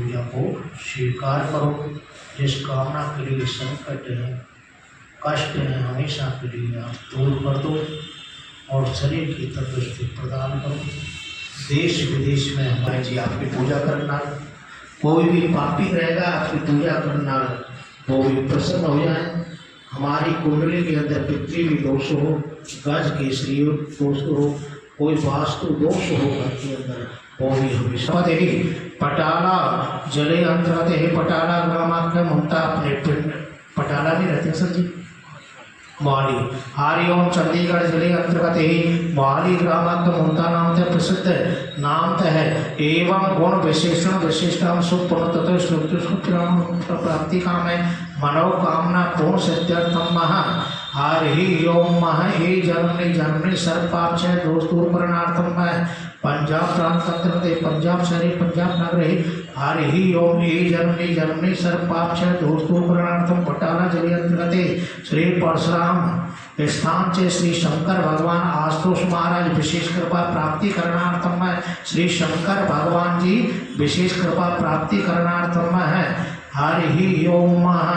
क्रिया को स्वीकार करो। जिस कामना के लिए संकट है, कष्ट है, हमेशा के लिए आप दूर कर दो और शरीर की तंदुरुस्ती प्रदान करो। देश विदेश में हमारे जी आपकी पूजा करना, कोई भी पापी रहेगा आपकी पूजा करना, वो भी प्रसन्न हो जाए। हमारी कुंडली के अंदर पितृ भी दोष हो, गज केसरी दोष हो, कोई वास्तु दोष हो घर के अंदर वो भी हमेशा देवी पटाला जले अंतर्गत है पटाला ग्रामाख्य ममता अपने पिंड पटाला भी रहते हैं सर जी मोहाली हरिओम चंडीगढ़ जिले अंतर्गत ही मोहाली ग्रामांक ममता नाम से प्रसिद्ध नाम है एवं गुण विशेषण विशिष्टम सुपूर्ण तथा श्रुति प्राप्ति काम है मनोकामना पूर्ण सिद्ध्यर्थम महा हरि ओम महा हे जन्मनि जन्मनि सर्व पाप से दोष दूर करणार्थम है पंजाब प्रांत अंतर्गत पंजाब शरीर, पंजाब नगर। हरि ओम हे जन्मनि जन्मनि सर्व पाप से दोष दूर करणार्थम बटाला ज़िले अंतर्गत श्री परशुराम स्थान से श्री शंकर भगवान आशुतोष महाराज, विशेष कृपा प्राप्ति करणार्थम है श्री शंकर भगवान जी, विशेष कृपा प्राप्ति करणार्थम है हरि ओम महा।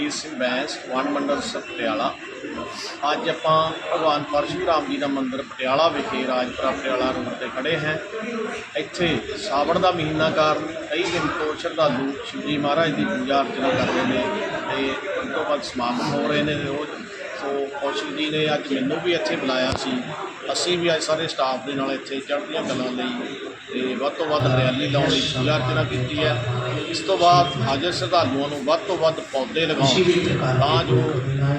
ਗੁਰ ਸਿੰਘ ਬੈਂਸ, ਵਣ ਮੰਡਲ ਸ- ਪਟਿਆਲਾ। ਅੱਜ ਆਪਾਂ ਭਗਵਾਨ ਪਰਸ਼ੂਰਾਮ ਜੀ ਦਾ ਮੰਦਿਰ ਪਟਿਆਲਾ ਵਿਖੇ ਰਾਜਪੁਰਾ ਪਟਿਆਲਾ ਰੋਡ ਤੇ ਖੜੇ ਹਾਂ। ਇੱਥੇ ਸਾਵਣ ਦਾ ਮਹੀਨਾ ਕਾਰਨ ਕਈ ਦਿਨ ਤੋਂ ਸ਼ਰਧਾਲੂ ਸ਼ਿਵਜੀ ਮਹਾਰਾਜ ਦੀ ਪੂਜਾ ਅਰਚਨਾ ਕਰ ਰਹੇ ਨੇ ਤੇ ਉਸ ਤੋਂ ਬਾਅਦ ਸਮਾਗਮ ਹੋ ਰਹੇ ਨੇ ਰੋਜ਼। ਸੋ ਕੌਸ਼ਲ ਜੀ ਨੇ ਅੱਜ ਮੈਨੂੰ ਵੀ ਇੱਥੇ ਬੁਲਾਇਆ ਸੀ। ਅਸੀਂ ਵੀ ਅੱਜ ਸਾਰੇ ਸਟਾਫ ਦੇ ਨਾਲ ਇੱਥੇ ਚੜ੍ਹਦੀਆਂ ਗੱਲਾਂ ਲਈ ਤੇ ਵੱਧ ਤੋਂ ਵੱਧ ਹਰਿਆਲੀ ਲਾਉਣ ਲਈ ਪੂਜਾ ਅਰਚਨਾ ਕੀਤੀ ਹੈ। ਇਸ ਤੋਂ ਬਾਅਦ ਹਾਜ਼ਰ ਸ਼ਰਧਾਲੂਆਂ ਨੂੰ ਵੱਧ ਤੋਂ ਵੱਧ ਪੌਦੇ ਲਗਾਉਣ। ਤਾਂ ਜੋ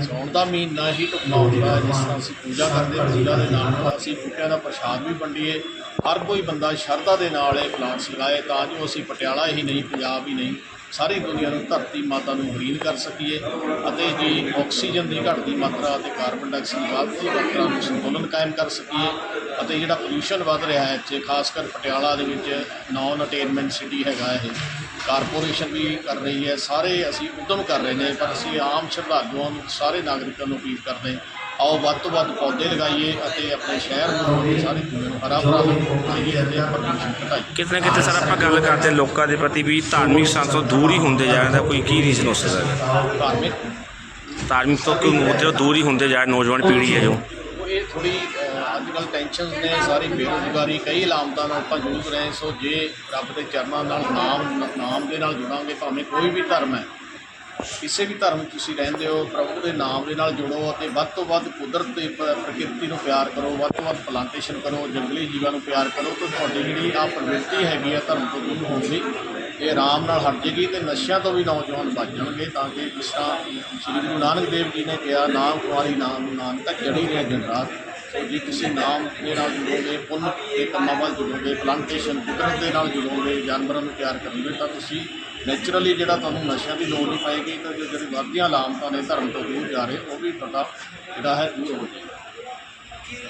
ਸਾਉਣ ਦਾ ਮਹੀਨਾ ਹੀ ਢੁਕਣਾ ਹੁੰਦਾ ਜਿਸ ਤਰ੍ਹਾਂ ਅਸੀਂ ਪੂਜਾ ਕਰਦੇ ਹਾਂ, ਪੂਜਾ ਦੇ ਨਾਲ ਨਾਲ ਅਸੀਂ ਬੂਟਿਆਂ ਦਾ ਪ੍ਰਸ਼ਾਦ ਵੀ ਵੰਡੀਏ। ਹਰ ਕੋਈ ਬੰਦਾ ਸ਼ਰਧਾ ਦੇ ਨਾਲ ਇਹ ਪਲਾਂਟਸ ਲਗਾਏ ਤਾਂ ਜੋ ਅਸੀਂ ਪਟਿਆਲਾ ਹੀ ਨਹੀਂ, ਪੰਜਾਬ ਹੀ ਨਹੀਂ, ਸਾਰੀ ਦੁਨੀਆ ਨੂੰ ਧਰਤੀ ਮਾਤਾ ਨੂੰ ਗ੍ਰੀਨ ਕਰ ਸਕੀਏ ਅਤੇ ਜੀ ਆਕਸੀਜਨ ਦੀ ਘਟਦੀ ਮਾਤਰਾ ਅਤੇ ਕਾਰਬਨ ਡਾਈਆਕਸਾਈਡ ਦੀ ਵੱਧਦੀ ਮਾਤਰਾ ਨੂੰ ਸੰਤੁਲਨ ਕਾਇਮ ਕਰ ਸਕੀਏ। ਅਤੇ ਜਿਹੜਾ ਪੋਲੂਸ਼ਨ ਵੱਧ ਰਿਹਾ ਹੈ ਇੱਥੇ ਖਾਸ ਕਰ ਪਟਿਆਲਾ ਦੇ ਵਿੱਚ ਨੌਨ ਅਟੇਨਮੈਂਟ ਸਿਟੀ ਹੈਗਾ ਇਹ। ਕਾਰਪੋਰੇਸ਼ਨ ਵੀ ਕਰ ਰਹੀ ਹੈ ਸਾਰੇ ਅਸੀਂ ਉਦਮ ਕਰ ਰਹੇ ਨੇ ਪਰ ਅਸੀਂ ਆਮ ਸ਼ਰਧਾਲੂਆਂ ਨੂੰ ਸਾਰੇ ਨਾਗਰਿਕਾਂ ਨੂੰ ਅਪੀਲ ਕਰਦੇ ਆਓ ਵੱਧ ਤੋਂ ਵੱਧ ਪੌਦੇ ਲਗਾਈਏ ਅਤੇ ਆਪਣੇ ਸ਼ਹਿਰ ਨੂੰ ਸਾਰੀ ਦੁਨੀਆ ਨੂੰ ਹਰਾ ਭਰਾ ਬਣਾਈਏ ਅਤੇ ਪ੍ਰਦੂਸ਼ਣ ਘਟਾਈਏ। ਕਿਤੇ ਨਾ ਕਿਤੇ ਸਰ ਆਪਾਂ ਗੱਲ ਕਰਦੇ ਲੋਕਾਂ ਦੇ ਪ੍ਰਤੀ ਵੀ ਧਾਰਮਿਕ ਸਥਾਨ ਤੋਂ ਦੂਰ ਹੀ ਹੁੰਦੇ ਜਾ ਰਹੇ ਦਾ ਕੋਈ ਕੀ ਰੀਜ਼ਨ ਹੋ ਸਕਦਾ ਹੈ? ਧਾਰਮਿਕ? ਧਾਰਮਿਕ ਤੋਂ ਕਿਉਂ ਉਹਦੇ ਦੂਰ ਹੀ ਹੁੰਦੇ ਜਾ ਨੌਜਵਾਨ ਪੀੜ੍ਹੀ ਹੈ ਜੋ। ਇਹ ਥੋੜੀ ਅੱਜ ਕੱਲ੍ਹ ਟੈਨਸ਼ਨ ਨੇ, ਸਾਰੀ ਬੇਰੁਜ਼ਗਾਰੀ, ਕਈ ਲਾਮਤਾਂ ਨਾਲ ਆਪਾਂ ਜੂਝ ਰਹੇ ਸੋ ਜੇ ਰੱਬ ਦੇ ਚਰਨਾਂ ਨਾਲ ਨਾਮ ਨਾਮ ਦੇ ਨਾਲ ਜੁੜਾਂਗੇ, ਭਾਵੇਂ ਕੋਈ ਵੀ ਧਰਮ ਹੈ, ਕਿਸੇ ਵੀ ਧਰਮ ਤੁਸੀਂ ਰਹਿੰਦੇ ਹੋ, ਪ੍ਰਭੂ ਦੇ ਨਾਮ ਦੇ ਨਾਲ ਜੁੜੋ ਅਤੇ ਵੱਧ ਤੋਂ ਵੱਧ ਕੁਦਰਤ ਦੇ ਪ੍ਰਕਿਰਤੀ ਨੂੰ ਪਿਆਰ ਕਰੋ, ਵੱਧ ਤੋਂ ਵੱਧ ਪਲਾਂਟੇਸ਼ਨ ਕਰੋ, ਜੰਗਲੀ ਜੀਵਾਂ ਨੂੰ ਪਿਆਰ ਕਰੋ, ਤਾਂ ਤੁਹਾਡੀ ਜਿਹੜੀ ਆ ਪ੍ਰਵਿਰਤੀ ਹੈਗੀ ਆ ਧਰਮ ਤੋਂ ਦੂਰ ਹੋਣ ਦੀ, ਇਹ ਆਰਾਮ ਨਾਲ ਹਟ ਜੇਗੀ ਤੇ ਨਸ਼ਿਆਂ ਤੋਂ ਵੀ ਨੌਜਵਾਨ ਬਚ ਜਾਣਗੇ, ਤਾਂ ਕਿ ਜਿਸ ਤਰ੍ਹਾਂ ਸ੍ਰੀ ਗੁਰੂ ਨਾਨਕ ਦੇਵ ਜੀ ਨੇ ਕਿਹਾ, ਨਾਮ ਕੁਮਾਰੀ ਨਾਮ ਨਾਨਕ ਜੜੀ ਰਹੇ ਦਿਨ ਰਾਤ। ਸੋ ਜੇ ਤੁਸੀਂ ਨਾਮ ਦੇ ਨਾਲ ਜੁੜੋਗੇ, ਪੁੰਨ ਦੇ ਕੰਮਾਂ ਵੱਲ ਜੁੜੋਗੇ ਪਲਾਂਟੇਸ਼ਨ ਕੁਦਰਤ ਦੇ ਨਾਲ ਜੁੜੋਗੇ, ਜਾਨਵਰਾਂ ਨੂੰ ਪਿਆਰ ਕਰੋਗੇ, ਤਾਂ ਤੁਸੀਂ ਨੈਚੁਰਲੀ ਜਿਹੜਾ ਤੁਹਾਨੂੰ ਨਸ਼ਿਆਂ ਦੀ ਲੋੜ ਨਹੀਂ ਪਏਗੀ, ਤਾਂ ਜੋ ਜਿਹੜੀ ਵੱਧਦੀਆਂ ਲਾਮਤਾਂ ਨੇ ਧਰਮ ਤੋਂ ਦੂਰ ਜਾ ਰਹੇ, ਉਹ ਵੀ ਤੁਹਾਡਾ ਜਿਹੜਾ ਹੈ ਦੂਰ ਹੋ ਜਾਏਗਾ।